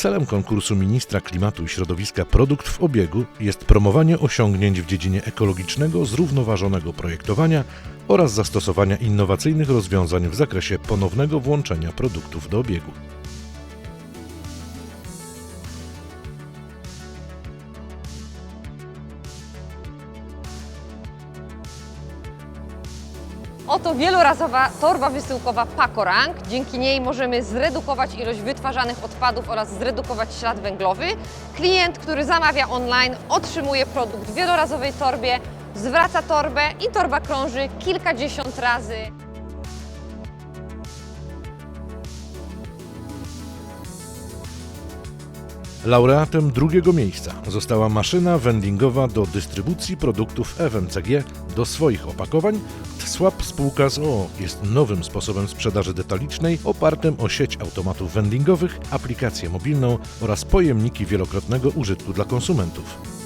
Celem konkursu ministra klimatu i środowiska Produkt w obiegu jest promowanie osiągnięć w dziedzinie ekologicznego, zrównoważonego projektowania oraz zastosowania innowacyjnych rozwiązań w zakresie ponownego włączenia produktów do obiegu. Oto wielorazowa torba wysyłkowa Pakorang. Dzięki niej możemy zredukować ilość wytwarzanych odpadów oraz zredukować ślad węglowy. Klient, który zamawia online, otrzymuje produkt w wielorazowej torbie, zwraca torbę i torba krąży kilkadziesiąt razy. Laureatem drugiego miejsca została maszyna vendingowa do dystrybucji produktów FMCG do swoich opakowań. Swap spółka z OO jest nowym sposobem sprzedaży detalicznej opartym o sieć automatów vendingowych, aplikację mobilną oraz pojemniki wielokrotnego użytku dla konsumentów.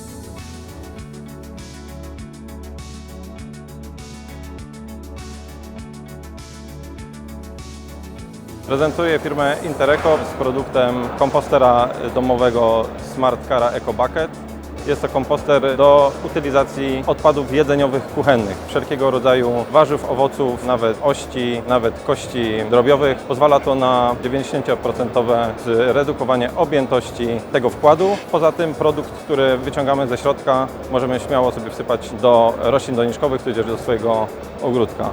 Prezentuję firmę Intereco z produktem kompostera domowego Smart Cara Eco Bucket. Jest to komposter do utylizacji odpadów jedzeniowych kuchennych, wszelkiego rodzaju warzyw, owoców, nawet ości, nawet kości drobiowych. Pozwala to na 90% zredukowanie objętości tego wkładu. Poza tym produkt, który wyciągamy ze środka, możemy śmiało sobie wsypać do roślin doniczkowych, tudzież do swojego ogródka.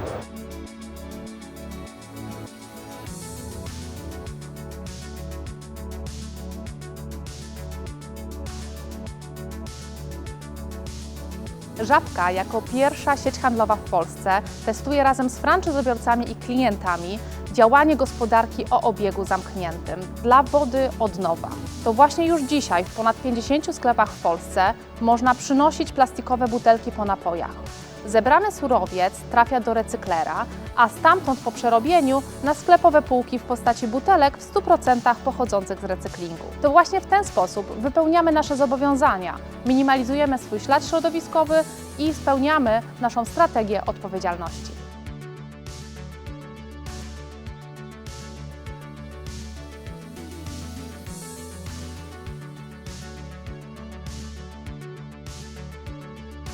Żabka jako pierwsza sieć handlowa w Polsce testuje razem z franczyzobiorcami i klientami działanie gospodarki o obiegu zamkniętym dla wody od nowa. To właśnie już dzisiaj w ponad 50 sklepach w Polsce można przynosić plastikowe butelki po napojach. Zebrany surowiec trafia do recyklera, a stamtąd po przerobieniu na sklepowe półki w postaci butelek w 100% pochodzących z recyklingu. To właśnie w ten sposób wypełniamy nasze zobowiązania, minimalizujemy swój ślad środowiskowy i spełniamy naszą strategię odpowiedzialności.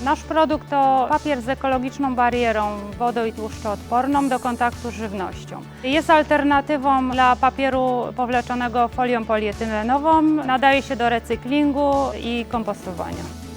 Nasz produkt to papier z ekologiczną barierą wodo- i tłuszczoodporną do kontaktu z żywnością. Jest alternatywą dla papieru powleczonego folią polietylenową. Nadaje się do recyklingu i kompostowania.